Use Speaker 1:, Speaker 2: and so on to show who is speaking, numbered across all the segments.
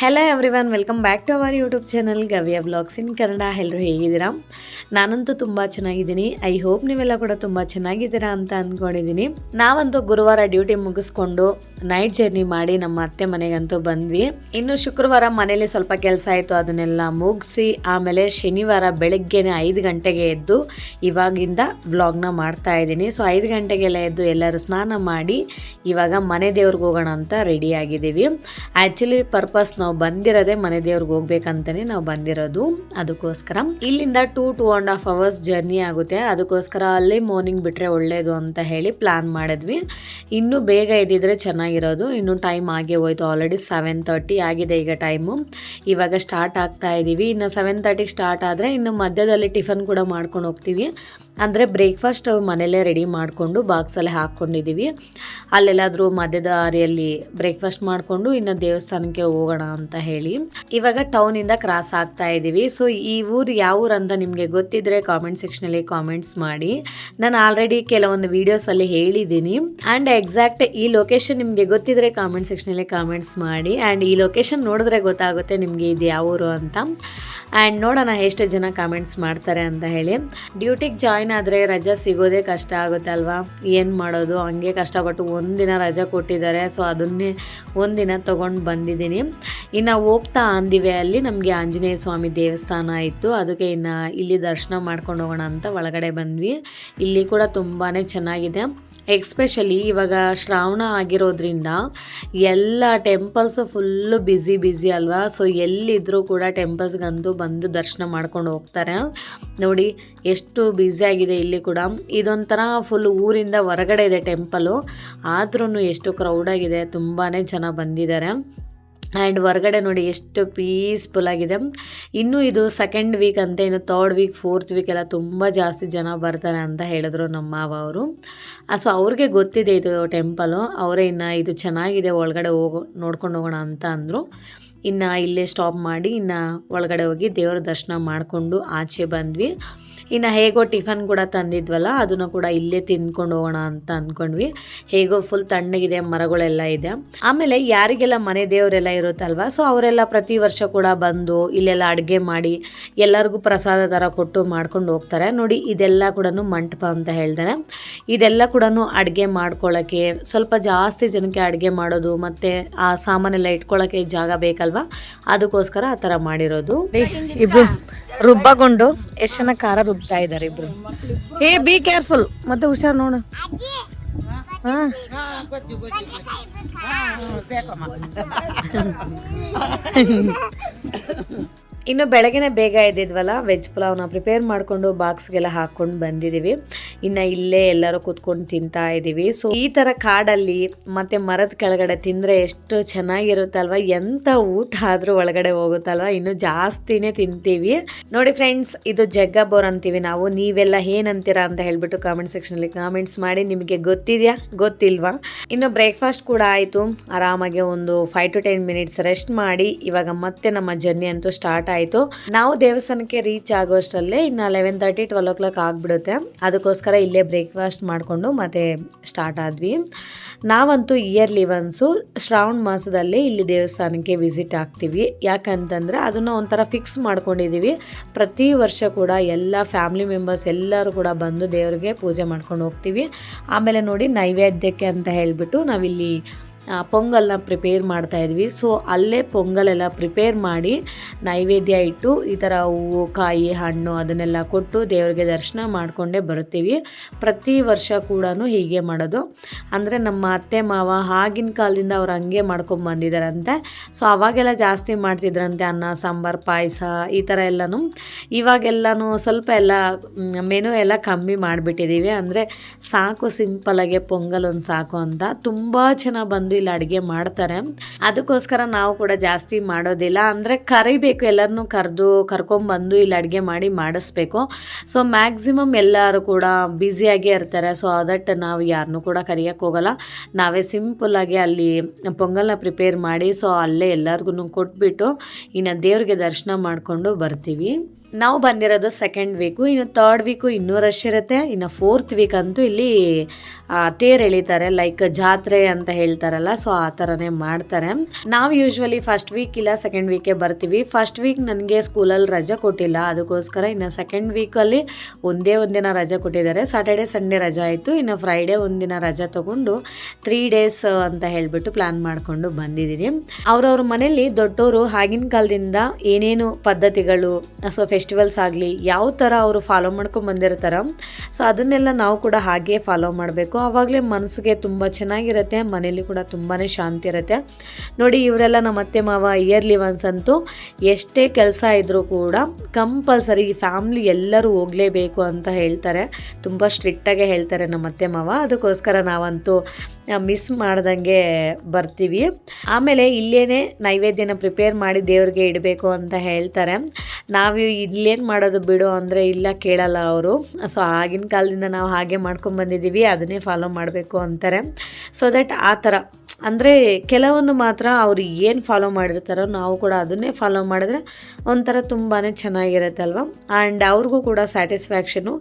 Speaker 1: Hello everyone welcome back to our YouTube channel Gavya blogs in Kannada ಎಲ್ಲರೂ ಹೇಗಿದ್ದೀರಾ? ನಾನಂತೂ ತುಂಬ ಚೆನ್ನಾಗಿದ್ದೀನಿ. ಐ ಹೋಪ್ ನೀವೆಲ್ಲ ಕೂಡ ತುಂಬ ಚೆನ್ನಾಗಿದ್ದೀರಾ ಅಂತ ಅಂದ್ಕೊಂಡಿದ್ದೀನಿ ನಾವಂತೂ ಗುರುವಾರ ಡ್ಯೂಟಿ ಮುಗಿಸ್ಕೊಂಡು ನೈಟ್ ಜರ್ನಿ ಮಾಡಿ ನಮ್ಮ ಅತ್ತೆ ಮನೆಗಂತೂ ಬಂದ್ವಿ. ಇನ್ನು ಶುಕ್ರವಾರ ಮನೇಲಿ ಸ್ವಲ್ಪ ಕೆಲಸ ಆಯಿತು, ಅದನ್ನೆಲ್ಲ ಮುಗಿಸಿ ಆಮೇಲೆ ಶನಿವಾರ ಬೆಳಗ್ಗೆನೆ ಐದು ಗಂಟೆಗೆ ಎದ್ದು ಇವಾಗಿಂದ ವ್ಲಾಗ್ನ ಮಾಡ್ತಾ ಇದ್ದೀನಿ. ಸೊ ಐದು ಗಂಟೆಗೆಲ್ಲ ಎದ್ದು ಎಲ್ಲರೂ ಸ್ನಾನ ಮಾಡಿ ಇವಾಗ ಮನೆ ದೇವ್ರಿಗೆ ಹೋಗೋಣ ಅಂತ ರೆಡಿ ಆಗಿದ್ದೀವಿ. ಆ್ಯಕ್ಚುಲಿ ಪರ್ಪಸ್ ನಾವು ಬಂದಿರೋದೇ ಮನೆ ದೇವ್ರಿಗೆ ಹೋಗ್ಬೇಕಂತಾನೆ ನಾವು ಬಂದಿರೋದು. ಅದಕ್ಕೋಸ್ಕರ ಇಲ್ಲಿಂದ two two and half hours journey ಆಗುತ್ತೆ. ಅದಕ್ಕೋಸ್ಕರ ಅಲ್ಲೇ ಮಾರ್ನಿಂಗ್ ಬಿಟ್ಟರೆ ಒಳ್ಳೆಯದು ಅಂತ ಹೇಳಿ ಪ್ಲ್ಯಾನ್ ಮಾಡಿದ್ವಿ. ಇನ್ನೂ ಬೇಗ ಇದ್ದಿದ್ರೆ ಚೆನ್ನಾಗಿರೋದು. ಇನ್ನು ಟೈಮ್ ಆಗೇ ಹೋಯ್ತು. ಆಲ್ರೆಡಿ ಸೆವೆನ್ ತರ್ಟಿ ಆಗಿದೆ ಈಗ ಟೈಮು ಇವಾಗ ಸ್ಟಾರ್ಟ್ ಆಗ್ತಾ ಇದ್ದೀವಿ ಇನ್ನು ಸೆವೆನ್ ತರ್ಟಿಗೆ ಸ್ಟಾರ್ಟ್ ಆದರೆ ಇನ್ನು ಮಧ್ಯದಲ್ಲಿ ಟಿಫನ್ ಕೂಡ ಮಾಡ್ಕೊಂಡು ಹೋಗ್ತೀವಿ. ಅಂದರೆ ಬ್ರೇಕ್ಫಾಸ್ಟ್ ಮನೇಲೇ ರೆಡಿ ಮಾಡಿಕೊಂಡು ಬಾಕ್ಸಲ್ಲಿ ಹಾಕ್ಕೊಂಡಿದ್ದೀವಿ ಅಲ್ಲೆಲ್ಲಾದರೂ ಮಧ್ಯದ ದಾರಿಯಲ್ಲಿ ಬ್ರೇಕ್ಫಾಸ್ಟ್ ಮಾಡಿಕೊಂಡು ಇನ್ನು ದೇವಸ್ಥಾನಕ್ಕೆ ಹೋಗೋಣ ಅಂತ ಹೇಳಿ. ಇವಾಗ ಟೌನಿಂದ ಕ್ರಾಸ್ ಆಗ್ತಾ ಇದ್ದೀವಿ ಸೊ ಈ ಊರು ಯಾವ ಊರು ಅಂತ ನಿಮಗೆ ಗೊತ್ತಿದ್ರೆ ಕಾಮೆಂಟ್ ಸೆಕ್ಷನಲ್ಲಿ ಕಾಮೆಂಟ್ಸ್ ಮಾಡಿ. ನಾನು ಆಲ್ರೆಡಿ ಕೆಲವೊಂದು ವೀಡಿಯೋಸಲ್ಲಿ ಹೇಳಿದ್ದೀನಿ. ಆ್ಯಂಡ್ ಎಕ್ಸಾಕ್ಟ್ ಈ ಲೊಕೇಶನ್ ನಿಮಗೆ ಗೊತ್ತಿದ್ರೆ ಕಾಮೆಂಟ್ ಸೆಕ್ಷನಲ್ಲಿ ಕಾಮೆಂಟ್ಸ್ ಮಾಡಿ. ಆ್ಯಂಡ್ ಈ ಲೊಕೇಶನ್ ನೋಡಿದ್ರೆ ಗೊತ್ತಾಗುತ್ತೆ ನಿಮಗೆ ಇದು ಯಾವ ಊರು ಅಂತ. ಆ್ಯಂಡ್ ನೋಡೋಣ ಎಷ್ಟು ಜನ ಕಾಮೆಂಟ್ಸ್ ಮಾಡ್ತಾರೆ ಅಂತ ಹೇಳಿ. ಡ್ಯೂಟಿಗೆ ಜಾಯ್ನ್ ಆದರೆ ರಜೆ ಸಿಗೋದೇ ಕಷ್ಟ ಆಗುತ್ತೆ ಅಲ್ವಾ? ಏನು ಮಾಡೋದು? ಹಂಗೆ ಕಷ್ಟಪಟ್ಟು ಒಂದಿನ ರಜೆ ಕೊಟ್ಟಿದ್ದಾರೆ. ಸೊ ಅದನ್ನೇ ಒಂದಿನ ತೊಗೊಂಡು ಬಂದಿದ್ದೀನಿ. ಇನ್ನು ಹೋಗ್ತಾ ಅಂದಿವೆ ಅಲ್ಲಿ. ನಮಗೆ ಆಂಜನೇಯ ಸ್ವಾಮಿ ದೇವಸ್ಥಾನ ಇತ್ತು. ಅದಕ್ಕೆ ಇನ್ನು ಇಲ್ಲಿ ದರ್ಶನ ಮಾಡ್ಕೊಂಡು ಹೋಗೋಣ ಅಂತ ಒಳಗಡೆ ಬಂದ್ವಿ. ಇಲ್ಲಿ ಕೂಡ ತುಂಬಾ ಚೆನ್ನಾಗಿದೆ. ಎಕ್ಸ್ಪೆಷಲಿ ಇವಾಗ ಶ್ರಾವಣ ಆಗಿರೋದ್ರಿಂದ ಎಲ್ಲ ಟೆಂಪಲ್ಸು ಫುಲ್ಲು ಬ್ಯುಸಿ ಬ್ಯುಸಿ ಅಲ್ವಾ? ಸೊ ಎಲ್ಲಿದ್ದರೂ ಕೂಡ ಟೆಂಪಲ್ಸ್ಗಂತೂ ಬಂದು ದರ್ಶನ ಮಾಡ್ಕೊಂಡು ಹೋಗ್ತಾರೆ. ನೋಡಿ, ಎಷ್ಟು ಬ್ಯುಸಿ ಆಗಿದೆ ಇಲ್ಲಿ ಕೂಡ. ಇದೊಂಥರ ಫುಲ್ ಊರಿಂದ ಹೊರಗಡೆ ಇದೆ ಟೆಂಪಲು ಆದ್ರೂ ಎಷ್ಟು ಕ್ರೌಡಾಗಿದೆ ತುಂಬಾ ಜನ ಬಂದಿದ್ದಾರೆ. ಆ್ಯಂಡ್ ಹೊರಗಡೆ ನೋಡಿ ಎಷ್ಟು ಪೀಸ್ಫುಲ್ ಆಗಿದೆ. ಇನ್ನೂ ಇದು ಸೆಕೆಂಡ್ ವೀಕ್ ಅಂತ, ಇನ್ನು ತರ್ಡ್ ವೀಕ್ ಫೋರ್ತ್ ವೀಕ್ ಎಲ್ಲ ತುಂಬ ಜಾಸ್ತಿ ಜನ ಬರ್ತಾರೆ ಅಂತ ಹೇಳಿದ್ರು ನಮ್ಮ ಮಾವ ಅವರು. ಸೊ ಅವ್ರಿಗೆ ಗೊತ್ತಿದೆ ಇದು ಟೆಂಪಲು ಅವರೇ ಇನ್ನು ಇದು ಚೆನ್ನಾಗಿದೆ, ಒಳಗಡೆ ಹೋಗೋ, ನೋಡ್ಕೊಂಡು ಹೋಗೋಣ ಅಂತ ಅಂದರು. ಇನ್ನು ಇಲ್ಲೇ ಸ್ಟಾಪ್ ಮಾಡಿ ಇನ್ನು ಒಳಗಡೆ ಹೋಗಿ ದೇವರ ದರ್ಶನ ಮಾಡಿಕೊಂಡು ಆಚೆ ಬಂದ್ವಿ. ಇನ್ನು ಹೇಗೋ ಟಿಫನ್ ಕೂಡ ತಂದಿದ್ವಲ್ಲ, ಅದನ್ನು ಕೂಡ ಇಲ್ಲೇ ತಿಂದ್ಕೊಂಡು ಹೋಗೋಣ ಅಂತ ಅಂದ್ಕೊಂಡ್ವಿ ಹೇಗೋ ಫುಲ್ ತಣ್ಣಗಿದೆ, ಮರಗಳೆಲ್ಲ ಇದೆ. ಆಮೇಲೆ ಯಾರಿಗೆಲ್ಲ ಮನೆ ದೇವರೆಲ್ಲ ಇರುತ್ತಲ್ವ ಸೊ ಅವರೆಲ್ಲ ಪ್ರತಿ ವರ್ಷ ಕೂಡ ಬಂದು ಇಲ್ಲೆಲ್ಲ ಅಡುಗೆ ಮಾಡಿ ಎಲ್ಲರಿಗೂ ಪ್ರಸಾದ ಥರ ಕೊಟ್ಟು ಮಾಡ್ಕೊಂಡು ಹೋಗ್ತಾರೆ. ನೋಡಿ, ಇದೆಲ್ಲ ಕೂಡ ಮಂಟಪ ಅಂತ ಹೇಳ್ತಾರೆ. ಇದೆಲ್ಲ ಕೂಡ ಅಡುಗೆ ಮಾಡ್ಕೊಳ್ಳೋಕ್ಕೆ ಸ್ವಲ್ಪ ಜಾಸ್ತಿ ಜನಕ್ಕೆ ಅಡುಗೆ ಮಾಡೋದು ಮತ್ತು ಆ ಸಾಮಾನೆಲ್ಲ ಇಟ್ಕೊಳ್ಳೋಕ್ಕೆ ಜಾಗ ಬೇಕಲ್ವಾ, ಅದಕ್ಕೋಸ್ಕರ ಆ ಥರ ಮಾಡಿರೋದು. ಇಬ್ರು ರುಬ್ಬಗೊಂಡು ಎಷ್ಟು ಜನ ಖಾರ ರುಬ್ತಾ ಇದ್ದಾರೆ ಇಬ್ರು. ಏ ಬಿ ಕೇರ್ಫುಲ್ ಮತ್ತೆ ಹುಷಾರ್ ನೋಡು. ಹಾ. ಇನ್ನು ಬೆಳಗ್ಗೆನೆ ಬೇಗ ಇದ್ದಿದ್ವಲ್ಲ ವೆಜ್ ಪುಲಾವ್ನ ಪ್ರಿಪೇರ್ ಮಾಡಿಕೊಂಡು ಬಾಕ್ಸ್ಗೆಲ್ಲ ಹಾಕ್ಕೊಂಡು ಬಂದಿದ್ದೀವಿ ಇನ್ನು ಇಲ್ಲೇ ಎಲ್ಲರೂ ಕೂತ್ಕೊಂಡು ತಿಂತಾ ಇದ್ದೀವಿ ಸೊ ಈ ಥರ ಕಾಡಲ್ಲಿ ಮತ್ತು ಮರದ ಕೆಳಗಡೆ ತಿಂದರೆ ಎಷ್ಟು ಚೆನ್ನಾಗಿರುತ್ತಲ್ವ? ಎಂಥ ಊಟ ಆದರೂ ಒಳಗಡೆ ಹೋಗುತ್ತಲ್ವ? ಇನ್ನು ಜಾಸ್ತಿನೇ ತಿಂತೀವಿ. ನೋಡಿ ಫ್ರೆಂಡ್ಸ್ ಇದು ಜಗ್ಗ ಬೋರ್ ಅಂತೀವಿ ನಾವು. ನೀವೆಲ್ಲ ಏನಂತೀರಾ ಅಂತ ಹೇಳ್ಬಿಟ್ಟು ಕಾಮೆಂಟ್ ಸೆಕ್ಷನಲ್ಲಿ ಕಾಮೆಂಟ್ಸ್ ಮಾಡಿ ನಿಮಗೆ ಗೊತ್ತಿದೆಯಾ? ಗೊತ್ತಿಲ್ವಾ? ಇನ್ನು ಬ್ರೇಕ್ಫಾಸ್ಟ್ ಕೂಡ ಆಯಿತು. ಆರಾಮಾಗಿ ಒಂದು five to ten minutes rest ಮಾಡಿ. ಇವಾಗ ಮತ್ತೆ ನಮ್ಮ ಜರ್ನಿ ಅಂತೂ ಸ್ಟಾರ್ಟ್ ಆಯಿತು. ನಾವು ದೇವಸ್ಥಾನಕ್ಕೆ ರೀಚ್ ಆಗೋಷ್ಟರಲ್ಲೇ ಇನ್ನು eleven thirty twelve o'clock ಆಗಿಬಿಡುತ್ತೆ. ಅದಕ್ಕೋಸ್ಕರ ಇಲ್ಲೇ ಬ್ರೇಕ್ಫಾಸ್ಟ್ ಮಾಡಿಕೊಂಡು ಮತ್ತೆ ಸ್ಟಾರ್ಟ್ ಆದ್ವಿ. ನಾವಂತೂ ಇಯರ್ಲಿ ಒನ್ಸು ಶ್ರಾವಣ ಮಾಸದಲ್ಲಿ ಇಲ್ಲಿ ದೇವಸ್ಥಾನಕ್ಕೆ ವಿಸಿಟ್ ಆಗ್ತೀವಿ. ಯಾಕಂತಂದರೆ ಅದನ್ನು ಒಂಥರ ಫಿಕ್ಸ್ ಮಾಡ್ಕೊಂಡಿದ್ದೀವಿ ಪ್ರತಿ ವರ್ಷ ಕೂಡ ಎಲ್ಲ ಫ್ಯಾಮಿಲಿ ಮೆಂಬರ್ಸ್ ಎಲ್ಲರೂ ಕೂಡ ಬಂದು ದೇವರಿಗೆ ಪೂಜೆ ಮಾಡ್ಕೊಂಡು ಹೋಗ್ತೀವಿ. ಆಮೇಲೆ ನೋಡಿ ನೈವೇದ್ಯಕ್ಕೆ ಅಂತ ಹೇಳಿಬಿಟ್ಟು ನಾವಿಲ್ಲಿ ಪೊಂಗಲ್ನ ಪ್ರಿಪೇರ್ ಮಾಡ್ತಾ ಇದ್ವಿ. ಸೊ ಅಲ್ಲೇ ಪೊಂಗಲೆಲ್ಲ ಪ್ರಿಪೇರ್ ಮಾಡಿ ನೈವೇದ್ಯ ಇಟ್ಟು ಈ ಥರ ಹೂವು, ಕಾಯಿ, ಹಣ್ಣು ಅದನ್ನೆಲ್ಲ ಕೊಟ್ಟು ದೇವರಿಗೆ ದರ್ಶನ ಮಾಡಿಕೊಂಡೇ ಬರ್ತೀವಿ ಪ್ರತಿ ವರ್ಷ ಕೂಡ ಹೀಗೆ ಮಾಡೋದು. ಅಂದರೆ ನಮ್ಮ ಅತ್ತೆ, ಮಾವ ಆಗಿನ ಕಾಲದಿಂದ ಅವ್ರು ಹಂಗೆ ಮಾಡ್ಕೊಂಡು ಬಂದಿದ್ದಾರಂತೆ. ಸೊ ಅವಾಗೆಲ್ಲ ಜಾಸ್ತಿ ಮಾಡ್ತಿದ್ರಂತೆ. ಅನ್ನ, ಸಾಂಬಾರು, ಪಾಯಸ ಈ ಥರ ಎಲ್ಲನೂ. ಇವಾಗೆಲ್ಲನೂ ಸ್ವಲ್ಪ ಎಲ್ಲ ಮೆನು ಎಲ್ಲ ಕಮ್ಮಿ ಮಾಡಿಬಿಟ್ಟಿದ್ದೀವಿ. ಅಂದರೆ ಸಾಕು ಸಿಂಪಲಾಗೆ ಪೊಂಗಲ್ ಒಂದು ಸಾಕು ಅಂತ. ತುಂಬ ಚೆನ್ನಾಗಿ ಬಂದು ಇಲ್ಲಿ ಅಡುಗೆ ಮಾಡ್ತಾರೆ. ಅದಕ್ಕೋಸ್ಕರ ನಾವು ಕೂಡ ಜಾಸ್ತಿ ಮಾಡೋದಿಲ್ಲ. ಅಂದರೆ ಕರಿಬೇಕು ಎಲ್ಲರನ್ನೂ ಕರೆದು ಕರ್ಕೊಂಬಂದು ಇಲ್ಲಿ ಅಡುಗೆ ಮಾಡಿ ಮಾಡಿಸ್ಬೇಕು. ಸೊ ಮ್ಯಾಕ್ಸಿಮಮ್ ಎಲ್ಲರೂ ಕೂಡ ಬ್ಯುಸಿಯಾಗೇ ಇರ್ತಾರೆ. ಸೊ ಅದಟ್ ನಾವು ಯಾರನ್ನೂ ಕೂಡ ಕರಿಯೋಕ್ಕೆ ಹೋಗಲ್ಲ. ನಾವೇ ಸಿಂಪಲ್ಲಾಗಿ ಅಲ್ಲಿ ಪೊಂಗಲ್ನ ಪ್ರಿಪೇರ್ ಮಾಡಿ ಸೊ ಅಲ್ಲೇ ಎಲ್ಲರಿಗೂ ಕೊಟ್ಬಿಟ್ಟು ಇನ್ನು ದೇವ್ರಿಗೆ ದರ್ಶನ ಮಾಡಿಕೊಂಡು ಬರ್ತೀವಿ. ನಾವು ಬಂದಿರೋದು ಸೆಕೆಂಡ್ ವೀಕು ಇನ್ನು ತರ್ಡ್ ವೀಕು ಇನ್ನೂ ರಶ್ ಇರುತ್ತೆ ಇನ್ನು ಫೋರ್ತ್ ವೀಕ್ ಅಂತೂ ಇಲ್ಲಿ ತೇರ್ ಎಳಿತಾರೆ ಲೈಕ್ ಜಾತ್ರೆ ಅಂತ ಹೇಳ್ತಾರಲ್ಲ ಸೊ ಆ ಥರನೇ ಮಾಡ್ತಾರೆ. ನಾವು ಯೂಶ್ವಲಿ ಫಸ್ಟ್ ವೀಕ್ ಇಲ್ಲ ಸೆಕೆಂಡ್ ವೀಕೆ ಬರ್ತೀವಿ. ಫಸ್ಟ್ ವೀಕ್ ನನಗೆ ಸ್ಕೂಲಲ್ಲಿ ರಜೆ ಕೊಟ್ಟಿಲ್ಲ, ಅದಕ್ಕೋಸ್ಕರ ಇನ್ನು ಸೆಕೆಂಡ್ ವೀಕಲ್ಲಿ ಒಂದೇ ಒಂದಿನ ರಜೆ ಕೊಟ್ಟಿದ್ದಾರೆ. ಸಾಟರ್ಡೆ ಸಂಡೇ ರಜೆ ಆಯಿತು, ಇನ್ನು ಫ್ರೈಡೇ ಒಂದಿನ ರಜೆ ತಗೊಂಡು ತ್ರೀ ಡೇಸ್ ಅಂತ ಹೇಳಿಬಿಟ್ಟು ಪ್ಲ್ಯಾನ್ ಮಾಡಿಕೊಂಡು ಬಂದಿದ್ದೀನಿ ಅವ್ರವ್ರ ಮನೆಯಲ್ಲಿ ದೊಡ್ಡವರು ಆಗಿನ ಕಾಲದಿಂದ ಏನೇನು ಪದ್ಧತಿಗಳು ಸೊ ಫೆಸ್ಟಿವಲ್ಸ್ ಆಗಲಿ, ಯಾವ ಥರ ಅವರು ಫಾಲೋ ಮಾಡ್ಕೊಂಡು ಬಂದಿರ್ತಾರೆ ಸೊ ಅದನ್ನೆಲ್ಲ ನಾವು ಕೂಡ ಹಾಗೆ ಫಾಲೋ ಮಾಡಬೇಕು. ಆವಾಗಲೇ ಮನಸ್ಸಿಗೆ ತುಂಬ ಚೆನ್ನಾಗಿರುತ್ತೆ, ಮನೇಲಿ ಕೂಡ ತುಂಬಾ ಶಾಂತಿ ಇರುತ್ತೆ ನೋಡಿ, ಇವರೆಲ್ಲ ನಮ್ಮ ಅತ್ತೆ ಮಾವ ಇಯರ್ಲಿ ಒನ್ಸ್ ಅಂತೂ ಎಷ್ಟೇ ಕೆಲಸ ಇದ್ದರೂ ಕೂಡ ಕಂಪಲ್ಸರಿ ಫ್ಯಾಮ್ಲಿ ಎಲ್ಲರೂ ಹೋಗಲೇಬೇಕು ಅಂತ ಹೇಳ್ತಾರೆ. ತುಂಬ ಸ್ಟ್ರಿಕ್ಟಾಗೆ ಹೇಳ್ತಾರೆ ನಮ್ಮ ಅತ್ತೆ ಮಾವ. ಅದಕ್ಕೋಸ್ಕರ ನಾವಂತೂ ಮಿಸ್ ಮಾಡ್ದಂಗೆ ಬರ್ತೀವಿ. ಆಮೇಲೆ ಇಲ್ಲೇ ನೈವೇದ್ಯನ ಪ್ರಿಪೇರ್ ಮಾಡಿ ದೇವ್ರಿಗೆ ಇಡಬೇಕು ಅಂತ ಹೇಳ್ತಾರೆ. ನಾವು ಇಲ್ಲೇನು ಮಾಡೋದು ಬಿಡು ಅಂದರೆ ಇಲ್ಲ ಕೇಳಲ್ಲ ಅವರು. ಸೊ ಆಗಿನ ಕಾಲದಿಂದ ನಾವು ಹಾಗೆ ಮಾಡ್ಕೊಂಡು ಬಂದಿದ್ದೀವಿ ಅದನ್ನೇ ಫಾಲೋ ಮಾಡಬೇಕು ಅಂತಾರೆ. ಸೊ ದಟ್ ಆ ಥರ. ಅಂದರೆ ಕೆಲವೊಂದು ಮಾತ್ರ ಅವರು ಏನು ಫಾಲೋ ಮಾಡಿರ್ತಾರೋ ನಾವು ಕೂಡ ಅದನ್ನೇ ಫಾಲೋ ಮಾಡಿದ್ರೆ ಒಂಥರ ತುಂಬಾ ಚೆನ್ನಾಗಿರುತ್ತೆ ಅಲ್ವಾ ಆ್ಯಂಡ್ ಅವ್ರಿಗೂ ಕೂಡ ಸ್ಯಾಟಿಸ್ಫ್ಯಾಕ್ಷನು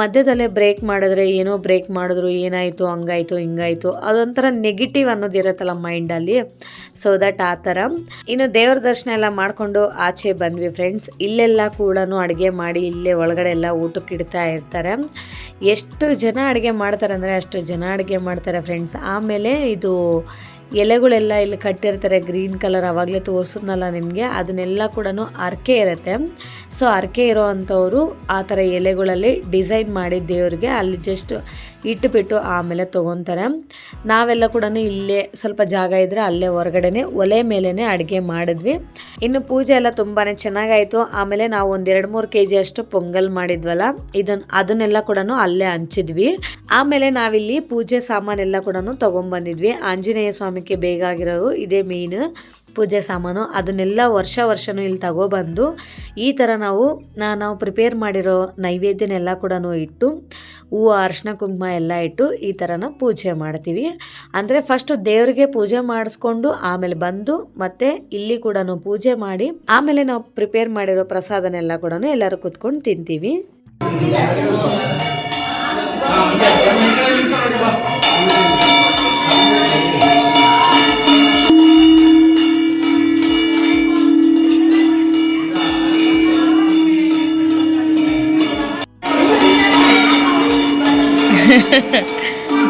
Speaker 1: ಮಧ್ಯದಲ್ಲೇ ಬ್ರೇಕ್ ಮಾಡಿದ್ರೆ ಏನೋ ಬ್ರೇಕ್ ಮಾಡಿದ್ರು, ಏನಾಯಿತು, ಹಂಗಾಯಿತು, ಹಿಂಗಾಯಿತು ಅದೊಂಥರ ನೆಗೆಟಿವ್ ಅನ್ನೋದಿರುತ್ತಲ್ಲ ಮೈಂಡಲ್ಲಿ ಸೊ ದಟ್ ಆ ಥರ. ಇನ್ನು ದೇವ್ರ ದರ್ಶನ ಎಲ್ಲ ಮಾಡಿಕೊಂಡು ಆಚೆ ಬಂದ್ವಿ ಫ್ರೆಂಡ್ಸ್ ಇಲ್ಲೆಲ್ಲ ಕೂಡ ಅಡುಗೆ ಮಾಡಿ ಇಲ್ಲೇ ಒಳಗಡೆ ಎಲ್ಲ ಊಟಕ್ಕೆ ಇಡ್ತಾ ಇರ್ತಾರೆ. ಎಷ್ಟು ಜನ ಅಡುಗೆ ಮಾಡ್ತಾರೆ ಅಂದರೆ ಅಷ್ಟು ಜನ ಅಡುಗೆ ಮಾಡ್ತಾರೆ ಫ್ರೆಂಡ್ಸ್ ಆಮೇಲೆ ಇದು ಎಲೆಗಳೆಲ್ಲ ಇಲ್ಲಿ ಕಟ್ಟಿರ್ತಾರೆ ಗ್ರೀನ್ ಕಲರ್ ಆವಾಗಲೇ ತೋರಿಸಿದ್ನಲ್ಲ ನಿಮಗೆ? ಅದನ್ನೆಲ್ಲ ಕೂಡ ಅರ್ಕೆ ಇರುತ್ತೆ. ಸೊ ಅರ್ಕೆ ಇರೋ ಅಂಥವರು ಆ ಥರ ಎಲೆಗಳಲ್ಲಿ ಡಿಸೈನ್ ಮಾಡಿ ದೇವರಿಗೆ ಅಲ್ಲಿ ಜಸ್ಟ್ ಇಟ್ಟುಬಿಟ್ಟು ಆಮೇಲೆ ತೊಗೊತಾರೆ. ನಾವೆಲ್ಲ ಕೂಡ ಇಲ್ಲೇ ಸ್ವಲ್ಪ ಜಾಗ ಇದ್ದರೆ ಅಲ್ಲೇ ಹೊರಗಡೆನೆ ಒಲೆ ಮೇಲೇ ಅಡುಗೆ ಮಾಡಿದ್ವಿ. ಇನ್ನು ಪೂಜೆ ಎಲ್ಲ ತುಂಬಾ ಚೆನ್ನಾಗಾಯಿತು. ಆಮೇಲೆ ನಾವು ಒಂದೆರಡು ಮೂರು ಕೆ ಜಿ ಅಷ್ಟು ಪೊಂಗಲ್ ಮಾಡಿದ್ವಲ್ಲ ಇದನ್ನು ಅದನ್ನೆಲ್ಲ ಕೂಡ ಅಲ್ಲೇ ಹಂಚಿದ್ವಿ. ಆಮೇಲೆ ನಾವಿಲ್ಲಿ ಪೂಜೆ ಸಾಮಾನೆಲ್ಲ ಕೂಡ ತೊಗೊಂಬಂದಿದ್ವಿ. ಆಂಜನೇಯ ಸ್ವಾಮಿಗೆ ಬೇಕಾಗಿರೋದು ಇದೇ ಮೇಯ್ನ್ ಪೂಜೆ ಸಾಮಾನು ಅದನ್ನೆಲ್ಲ ವರ್ಷ ವರ್ಷವೂ ಇಲ್ಲಿ ತಗೊಬಂದು ಈ ಥರ ನಾವು ನಾವು ಪ್ರಿಪೇರ್ ಮಾಡಿರೋ ನೈವೇದ್ಯನೆಲ್ಲ ಕೂಡ ಇಟ್ಟು ಹೂವು ಅರ್ಶಿನ ಕುಂಕುಮ ಎಲ್ಲ ಇಟ್ಟು ಈ ಥರನ ಪೂಜೆ ಮಾಡ್ತೀವಿ. ಅಂದರೆ ಫಸ್ಟು ದೇವರಿಗೆ ಪೂಜೆ ಮಾಡಿಸ್ಕೊಂಡು ಆಮೇಲೆ ಬಂದು ಮತ್ತೆ ಇಲ್ಲಿ ಕೂಡ ಪೂಜೆ ಮಾಡಿ ಆಮೇಲೆ ನಾವು ಪ್ರಿಪೇರ್ ಮಾಡಿರೋ ಪ್ರಸಾದನೆಲ್ಲ ಕೂಡ ಎಲ್ಲರೂ ಕುತ್ಕೊಂಡು ತಿಂತೀವಿ.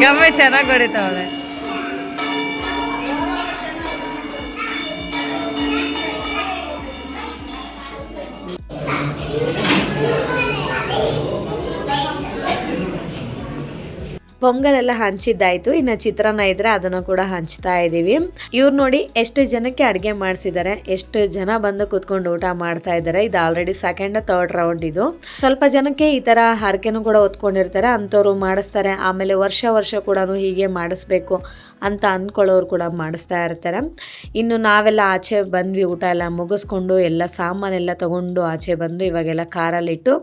Speaker 1: ಗಮ್ಮೆ ಚೆನ್ನಾಗಿ ಹೊಡಿತಾವಳೆ. ಪೊಂಗಲೆಲ್ಲ ಹಂಚಿದ್ದಾಯ್ತು. ಇನ್ನು ಚಿತ್ರಾನ್ನ ಇದ್ರೆ ಅದನ್ನು ಕೂಡ ಹಂಚ್ತಾ ಇದ್ದೀವಿ. ಇವ್ರು ನೋಡಿ ಎಷ್ಟು ಜನಕ್ಕೆ ಅಡುಗೆ ಮಾಡಿಸಿದ್ದಾರೆ ಎಷ್ಟು ಜನ ಬಂದು ಕೂತ್ಕೊಂಡು ಊಟ ಮಾಡ್ತಾ ಇದ್ದಾರೆ ಇದು ಆಲ್ರೆಡಿ ಸೆಕೆಂಡ್ ಥರ್ಡ್ ರೌಂಡ್ ಇದು. ಸ್ವಲ್ಪ ಜನಕ್ಕೆ ಈ ಥರ ಹರಕೆನೂ ಕೂಡ ಹೊತ್ಕೊಂಡಿರ್ತಾರೆ. ಅಂಥವ್ರು ಮಾಡಿಸ್ತಾರೆ. ಆಮೇಲೆ ವರ್ಷ ವರ್ಷ ಕೂಡ ಹೀಗೆ ಮಾಡಿಸ್ಬೇಕು. ಅಂತ ಅಂದ್ಕೊಳ್ಳೋರು ಕೂಡ ಮಾಡಿಸ್ತಾ ಇರ್ತಾರೆ. ಇನ್ನು ನಾವೆಲ್ಲ ಆಚೆ ಬಂದ್ವಿ, ಊಟ ಎಲ್ಲ ಮುಗಿಸ್ಕೊಂಡು ಎಲ್ಲ ಸಾಮಾನೆಲ್ಲ ತೊಗೊಂಡು ಆಚೆ ಬಂದು ಇವಾಗೆಲ್ಲ ಕಾರಲ್ಲಿಟ್ಟು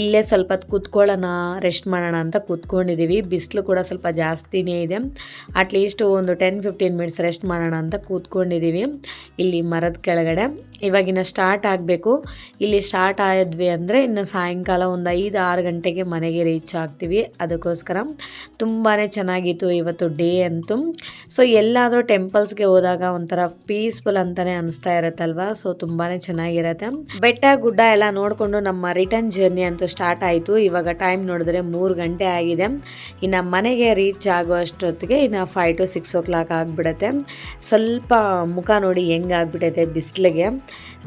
Speaker 1: ಇಲ್ಲೇ ಸ್ವಲ್ಪ ಕೂತ್ಕೊಳ್ಳೋಣ, ರೆಸ್ಟ್ ಮಾಡೋಣ ಅಂತ ಕೂತ್ಕೊಂಡಿದ್ದೀವಿ ಬಿಸಿಲು ಕೂಡ ಸ್ವಲ್ಪ ಜಾಸ್ತಿನೇ ಇದೆ. ಅಟ್ಲೀಸ್ಟ್ ಒಂದು ಟೆನ್ ಫಿಫ್ಟೀನ್ ಮಿನಿಟ್ಸ್ ರೆಸ್ಟ್ ಮಾಡೋಣ ಅಂತ ಕೂತ್ಕೊಂಡಿದ್ದೀವಿ ಇಲ್ಲಿ ಮರದ ಕೆಳಗಡೆ. ಇವಾಗಿನ ಸ್ಟಾರ್ಟ್ ಆಗಬೇಕು. ಇಲ್ಲಿ ಸ್ಟಾರ್ಟ್ ಆದ್ವಿ ಅಂದರೆ ಇನ್ನು ಸಾಯಂಕಾಲ ಒಂದು ಐದು, ಆರು ಗಂಟೆಗೆ ಮನೆಗೆ ರೀಚ್ ಆಗ್ತೀವಿ. ಅದಕ್ಕೋಸ್ಕರ ತುಂಬಾ ಚೆನ್ನಾಗಿತ್ತು ಇವತ್ತು ಡೇ ಅಂತೂ. ಸೊ ಎಲ್ಲಾದರೂ ಟೆಂಪಲ್ಸ್ಗೆ ಹೋದಾಗ ಒಂಥರ ಪೀಸ್ಫುಲ್ ಅಂತಾನೆ ಅನಿಸ್ತಾ ಇರುತ್ತಲ್ವ? ಸೊ ತುಂಬಾ ಚೆನ್ನಾಗಿರುತ್ತೆ. ಬೆಟ್ಟ ಗುಡ್ಡ ಎಲ್ಲ ನೋಡಿಕೊಂಡು ನಮ್ಮ ರಿಟರ್ನ್ ಜರ್ನಿ ಅಂತೂ ಸ್ಟಾರ್ಟ್ ಆಯಿತು. ಇವಾಗ ಟೈಮ್ ನೋಡಿದ್ರೆ ಮೂರು ಗಂಟೆ ಆಗಿದೆ. ಇನ್ನು ಮನೆಗೆ ರೀಚ್ ಆಗೋ ಅಷ್ಟೊತ್ತಿಗೆ ಇನ್ನು five to six o'clock ಆಗಿಬಿಡುತ್ತೆ. ಸ್ವಲ್ಪ ಮುಖ ನೋಡಿ ಹೆಂಗೆ ಆಗ್ಬಿಟ್ಟೈತೆ ಬಿಸಿಲಿಗೆ.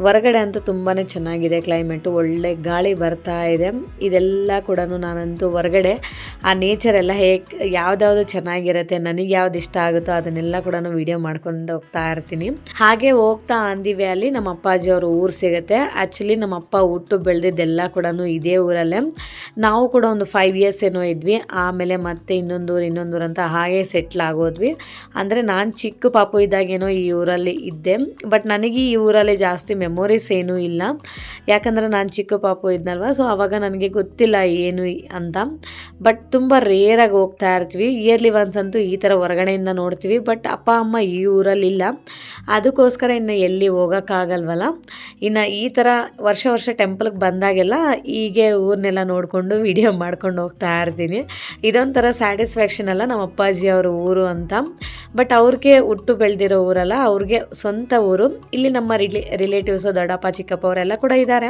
Speaker 1: ಹೊರಗಡೆ ಅಂತೂ ತುಂಬಾ ಚೆನ್ನಾಗಿದೆ ಕ್ಲೈಮೇಟು ಒಳ್ಳೆ ಗಾಳಿ ಬರ್ತಾ ಇದೆ. ಇದೆಲ್ಲ ಕೂಡ ನಾನಂತೂ ಹೊರಗಡೆ, ಆ ನೇಚರ್ ಎಲ್ಲ ಹೇಗೆ, ಯಾವ್ದ್ಯಾವ್ದು ಚೆನ್ನಾಗಿರುತ್ತೆ, ನನಗೆ ಯಾವ್ದು ಇಷ್ಟ ಆಗುತ್ತೋ ಅದನ್ನೆಲ್ಲ ಕೂಡ ವಿಡಿಯೋ ಮಾಡ್ಕೊಂಡು ಹೋಗ್ತಾ ಇರ್ತೀನಿ. ಹಾಗೆ ಹೋಗ್ತಾ ಅಂದಿವೆ ಅಲ್ಲಿ, ನಮ್ಮ ಅಪ್ಪಾಜಿ ಅವರು ಊರು ಸಿಗುತ್ತೆ. ಆ್ಯಕ್ಚುಲಿ ನಮ್ಮ ಅಪ್ಪ ಹುಟ್ಟು ಬೆಳೆದಿದ್ದೆಲ್ಲ ಕೂಡ ಇದೇ ಊರಲ್ಲೇ. ನಾವು ಕೂಡ ಒಂದು ಫೈವ್ ಇಯರ್ಸ್ ಏನೋ ಇದ್ವಿ. ಆಮೇಲೆ ಮತ್ತೆ ಇನ್ನೊಂದು ಊರು ಇನ್ನೊಂದು ಊರು ಅಂತ ಹಾಗೆ ಸೆಟ್ಲ್ ಆಗೋದ್ವಿ. ಅಂದರೆ ನಾನು ಚಿಕ್ಕ ಪಾಪು ಇದ್ದಾಗೇನೋ ಈ ಊರಲ್ಲಿ ಇದ್ದೆ. ಬಟ್ ನನಗೆ ಈ ಊರಲ್ಲಿ ಜಾಸ್ತಿ ಮೆಮೊರೀಸ್ ಏನೂ ಇಲ್ಲ. ಯಾಕಂದರೆ ನಾನು ಚಿಕ್ಕ ಪಾಪು ಇದ್ನಲ್ವ ಸೊ ಆವಾಗ ನನಗೆ ಗೊತ್ತಿಲ್ಲ ಏನು ಅಂತ. ಬಟ್ ತುಂಬ ರೇರಾಗಿ ಹೋಗ್ತಾ ಇರ್ತೀವಿ. ಇಯರ್ಲಿ ಒನ್ಸ್ ಅಂತೂ ಈ ಥರ ಹೊರಗಡೆಯಿಂದ ನೋಡ್ತೀವಿ. ಬಟ್ ಅಪ್ಪ, ಅಮ್ಮ ಈ ಊರಲ್ಲಿಲ್ಲ ಅದಕ್ಕೋಸ್ಕರ ಇನ್ನು ಎಲ್ಲಿ ಹೋಗೋಕ್ಕಾಗಲ್ವಲ್ಲ ಇನ್ನು ಈ ಥರ ವರ್ಷ ವರ್ಷ ಟೆಂಪಲ್ಗೆ ಬಂದಾಗೆಲ್ಲ ಹೀಗೆ ಊರನ್ನೆಲ್ಲ ನೋಡಿಕೊಂಡು ವಿಡಿಯೋ ಮಾಡ್ಕೊಂಡು ಹೋಗ್ತಾ ಇರ್ತೀನಿ. ಇದೊಂಥರ ಸ್ಯಾಟಿಸ್ಫ್ಯಾಕ್ಷನ್ ಅಲ್ಲ ನಮ್ಮ ಅಪ್ಪಾಜಿ ಅವ್ರ ಊರು ಅಂತ. ಬಟ್ ಅವ್ರಿಗೆ ಹುಟ್ಟು ಬೆಳೆದಿರೋ ಊರಲ್ಲ, ಅವ್ರಿಗೆ ಸ್ವಂತ ಊರು. ಇಲ್ಲಿ ನಮ್ಮ ರಿಲೇ ರಿಲೇಟಿವ್ಸು ದೊಡ್ಡಪ್ಪ, ಚಿಕ್ಕಪ್ಪ ಅವರೆಲ್ಲ ಕೂಡ ಇದ್ದಾರೆ.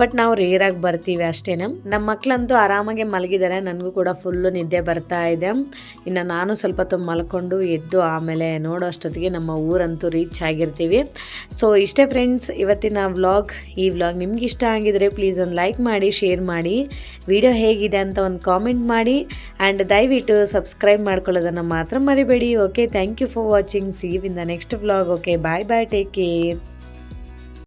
Speaker 1: ಬಟ್ ನಾವು ರೇರಾಗಿ ಬರ್ತೀವಿ ಅಷ್ಟೇ ನಮ್ಮ ಮಕ್ಕಳಂತೂ ಆರಾಮಾಗೆ ಮಲಗಿದ್ದಾರೆ. ನನಗೂ ಕೂಡ ಫುಲ್ಲು ನಿದ್ದೆ ಬರ್ತಾ ಇದೆ. ಇನ್ನು ನಾನು ಸ್ವಲ್ಪ ಹೊತ್ತು ಮಲ್ಕೊಂಡು ಎದ್ದು ಆಮೇಲೆ ನೋಡೋ ಅಷ್ಟೊತ್ತಿಗೆ ನಮ್ಮ ಊರಂತೂ ರೀಚ್ ಆಗಿರ್ತೀವಿ. ಸೊ ಇಷ್ಟೇ ಫ್ರೆಂಡ್ಸ್ ಇವತ್ತಿನ ವ್ಲಾಗ್ ಈ ವ್ಲಾಗ್ ನಿಮ್ಗೆ ಇಷ್ಟ ಆಗಿದ್ರೆ ಪ್ಲೀಸ್ ಒಂದು ಲೈಕ್ ಮಾಡಿ ಶೇರ್ ಮಾಡಿ. ವಿಡಿಯೋ ಹೇಗಿದೆ ಅಂತ ಒಂದು ಕಾಮೆಂಟ್ ಮಾಡಿ. ಆ್ಯಂಡ್ ದಯವಿಟ್ಟು ಸಬ್ಸ್ಕ್ರೈಬ್ ಮಾಡ್ಕೊಳ್ಳೋದನ್ನು ಮಾತ್ರ ಮರಿಬೇಡಿ. Okay thank you for watching see in the next vlog okay bye bye take care